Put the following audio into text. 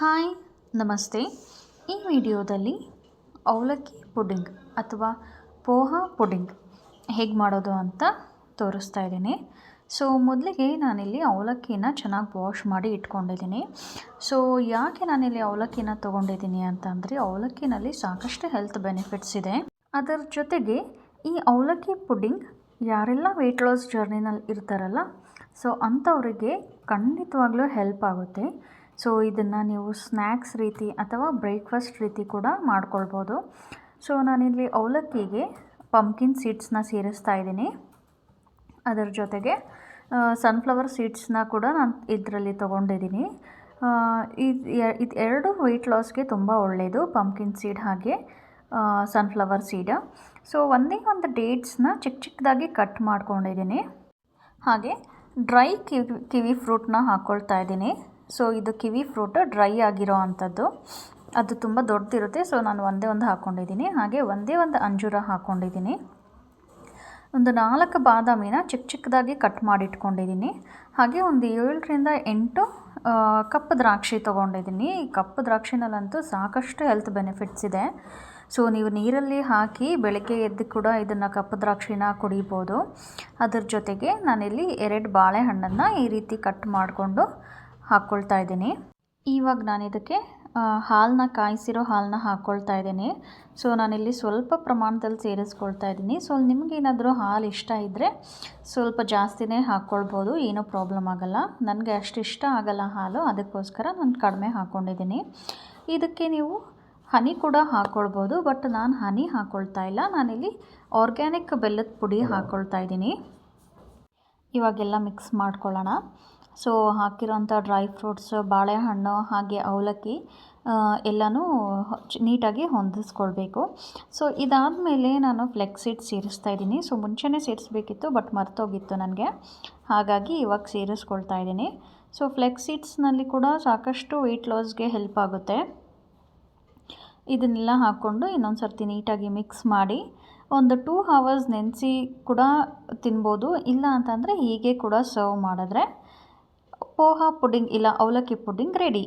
Hi, ನಮಸ್ತೆ. ಈ ವಿಡಿಯೋದಲ್ಲಿ ಅವಲಕ್ಕಿ ಪುಡಿಂಗ್ ಅಥವಾ ಪೋಹಾ ಪುಡಿಂಗ್ ಹೇಗೆ ಮಾಡೋದು ಅಂತ ತೋರಿಸ್ತಾ ಇದ್ದೀನಿ. ಸೊ, ಮೊದಲಿಗೆ ನಾನಿಲ್ಲಿ ಅವಲಕ್ಕಿನ ಚೆನ್ನಾಗಿ ವಾಶ್ ಮಾಡಿ ಇಟ್ಕೊಂಡಿದ್ದೀನಿ. ಸೊ, ಯಾಕೆ ನಾನಿಲ್ಲಿ ಅವಲಕ್ಕಿನ ತೊಗೊಂಡಿದ್ದೀನಿ ಅಂತಂದರೆ, ಅವಲಕ್ಕಿನಲ್ಲಿ ಸಾಕಷ್ಟು ಹೆಲ್ತ್ ಬೆನಿಫಿಟ್ಸ್ ಇದೆ. ಅದರ ಜೊತೆಗೆ ಈ ಅವಲಕ್ಕಿ ಪುಡಿಂಗ್ ಯಾರೆಲ್ಲ ವೆಯ್ಟ್ ಲಾಸ್ ಜರ್ನಿನಲ್ಲಿ ಇರ್ತಾರಲ್ಲ, ಸೊ, ಅಂಥವರಿಗೆ ಖಂಡಿತವಾಗ್ಲೂ ಹೆಲ್ಪ್ ಆಗುತ್ತೆ. ಸೊ ಇದನ್ನು ನೀವು ಸ್ನ್ಯಾಕ್ಸ್ ರೀತಿ ಅಥವಾ ಬ್ರೇಕ್ಫಾಸ್ಟ್ ರೀತಿ ಕೂಡ ಮಾಡ್ಕೊಳ್ಬೋದು. ಸೊ ನಾನಿಲ್ಲಿ ಅವಲಕ್ಕಿಗೆ ಪಂಪ್ಕಿನ್ ಸೀಡ್ಸ್ನ ಸೇರಿಸ್ತಾ ಇದ್ದೀನಿ. ಅದರ ಜೊತೆಗೆ ಸನ್ಫ್ಲವರ್ ಸೀಡ್ಸ್ನ ಕೂಡ ನಾನು ಇದರಲ್ಲಿ ತೊಗೊಂಡಿದ್ದೀನಿ. ಇದು ಇದು ಎರಡು ವೆಯ್ಟ್ ಲಾಸ್ಗೆ ತುಂಬ ಒಳ್ಳೆಯದು ಪಂಪ್ಕಿನ್ ಸೀಡ್ ಹಾಗೆ ಸನ್ಫ್ಲವರ್ ಸೀಡ್ ಸೊ ಒಂದೇ ಒಂದು ಡೇಟ್ಸ್ನ ಚಿಕ್ಕ ಚಿಕ್ಕದಾಗಿ ಕಟ್ ಮಾಡ್ಕೊಂಡಿದ್ದೀನಿ. ಹಾಗೆ ಡ್ರೈ ಕಿವಿ ಕಿವಿ ಫ್ರೂಟ್ನ ಹಾಕ್ಕೊಳ್ತಾ ಇದ್ದೀನಿ. ಸೊ ಇದು ಕಿವಿ ಫ್ರೂಟ್ ಡ್ರೈ ಆಗಿರೋ ಅಂಥದ್ದು. ಅದು ತುಂಬ ದೊಡ್ಡದಿರುತ್ತೆ. ಸೊ ನಾನು ಒಂದೇ ಒಂದು ಹಾಕ್ಕೊಂಡಿದ್ದೀನಿ ಹಾಗೆ ಒಂದೇ ಒಂದು ಅಂಜೂರ ಹಾಕ್ಕೊಂಡಿದ್ದೀನಿ ಒಂದು ನಾಲ್ಕು ಬಾದಾಮಿನ ಚಿಕ್ಕ ಚಿಕ್ಕದಾಗಿ ಕಟ್ ಮಾಡಿಟ್ಕೊಂಡಿದ್ದೀನಿ. ಹಾಗೆ ಒಂದು ಏಳರಿಂದ ಎಂಟು ಕಪ್ಪು ದ್ರಾಕ್ಷಿ ತೊಗೊಂಡಿದ್ದೀನಿ. ಕಪ್ಪು ದ್ರಾಕ್ಷಿನಲ್ಲಂತೂ ಸಾಕಷ್ಟು ಹೆಲ್ತ್ ಬೆನಿಫಿಟ್ಸ್ ಇದೆ. ಸೊ ನೀವು ನೀರಲ್ಲಿ ಹಾಕಿ ಬೆಳಗ್ಗೆ ಎದ್ದು ಕೂಡ ಇದನ್ನು ಕಪ್ಪು ದ್ರಾಕ್ಷಿನ ಕುಡಿಬೋದು. ಅದ್ರ ಜೊತೆಗೆ ನಾನಿಲ್ಲಿ ಎರಡು ಬಾಳೆಹಣ್ಣನ್ನು ಈ ರೀತಿ ಕಟ್ ಮಾಡಿಕೊಂಡು ಹಾಕ್ಕೊಳ್ತಾ ಇದ್ದೀನಿ. ಇವಾಗ ನಾನು ಇದಕ್ಕೆ ಹಾಲನ್ನ ಕಾಯಿಸಿರೋ ಹಾಲನ್ನ ಹಾಕ್ಕೊಳ್ತಾ ಇದ್ದೀನಿ. ಸೊ, ನಾನಿಲ್ಲಿ ಸ್ವಲ್ಪ ಪ್ರಮಾಣದಲ್ಲಿ ಸೇರಿಸ್ಕೊಳ್ತಾ ಇದ್ದೀನಿ. ಸೊ ನಿಮಗೇನಾದರೂ ಹಾಲು ಇಷ್ಟ ಇದ್ದರೆ ಸ್ವಲ್ಪ ಜಾಸ್ತಿನೇ ಹಾಕ್ಕೊಳ್ಬೋದು, ಏನೂ ಪ್ರಾಬ್ಲಮ್ ಆಗಲ್ಲ. ನನಗೆ ಅಷ್ಟು ಇಷ್ಟ ಆಗೋಲ್ಲ ಹಾಲು, ಅದಕ್ಕೋಸ್ಕರ ನಾನು ಕಡಿಮೆ ಹಾಕ್ಕೊಂಡಿದ್ದೀನಿ. ಇದಕ್ಕೆ ನೀವು ಹನಿ ಕೂಡ ಹಾಕ್ಕೊಳ್ಬೋದು, ಬಟ್ ನಾನು ಹನಿ ಹಾಕ್ಕೊಳ್ತಾ ಇಲ್ಲ. ನಾನಿಲ್ಲಿ ಆರ್ಗ್ಯಾನಿಕ್ ಬೆಲ್ಲದ ಪುಡಿ ಹಾಕ್ಕೊಳ್ತಾ ಇದ್ದೀನಿ. ಇವಾಗೆಲ್ಲ ಮಿಕ್ಸ್ ಮಾಡ್ಕೊಳ್ಳೋಣ. ಸೊ ಹಾಕಿರೋಂಥ ಡ್ರೈ ಫ್ರೂಟ್ಸ್ ಬಾಳೆಹಣ್ಣು ಹಾಗೆ ಅವಲಕ್ಕಿ ಎಲ್ಲನೂ ನೀಟಾಗಿ ಹೊಂದಿಸ್ಕೊಳ್ಬೇಕು. ಸೊ ಇದಾದಮೇಲೆ ನಾನು ಫ್ಲೆಕ್ಸ್ ಸೀಡ್ ಸೇರಿಸ್ತಾ ಇದ್ದೀನಿ. ಸೊ ಮುಂಚೆನೇ ಸೇರಿಸ್ಬೇಕಿತ್ತು ಬಟ್ ಮರ್ತೋಗಿತ್ತು ನನಗೆ. ಹಾಗಾಗಿ ಇವಾಗ ಸೇರಿಸ್ಕೊಳ್ತಾ ಇದ್ದೀನಿ. ಸೊ ಫ್ಲೆಕ್ಸ್ ಸೀಡ್ಸ್ನಲ್ಲಿ ಕೂಡ ಸಾಕಷ್ಟು ವೆಯ್ಟ್ ಲಾಸ್ಗೆ ಹೆಲ್ಪ್ ಆಗುತ್ತೆ. ಇದನ್ನೆಲ್ಲ ಹಾಕ್ಕೊಂಡು ಇನ್ನೊಂದು ಸರ್ತಿ ನೀಟಾಗಿ ಮಿಕ್ಸ್ ಮಾಡಿ. ಒಂದು ಟೂ ಹವರ್ಸ್ ನೆನೆಸಿ ಕೂಡ ತಿನ್ಬೋದು, ಇಲ್ಲ ಅಂತಂದರೆ ಹೀಗೆ ಕೂಡ ಸರ್ವ್ ಮಾಡಿದ್ರೆ ಪೋಹಾ ಪುಡಿಂಗ್ ಇಲ್ಲ ಅವಲಕ್ಕಿ ಪುಡಿಂಗ್ ರೆಡಿ.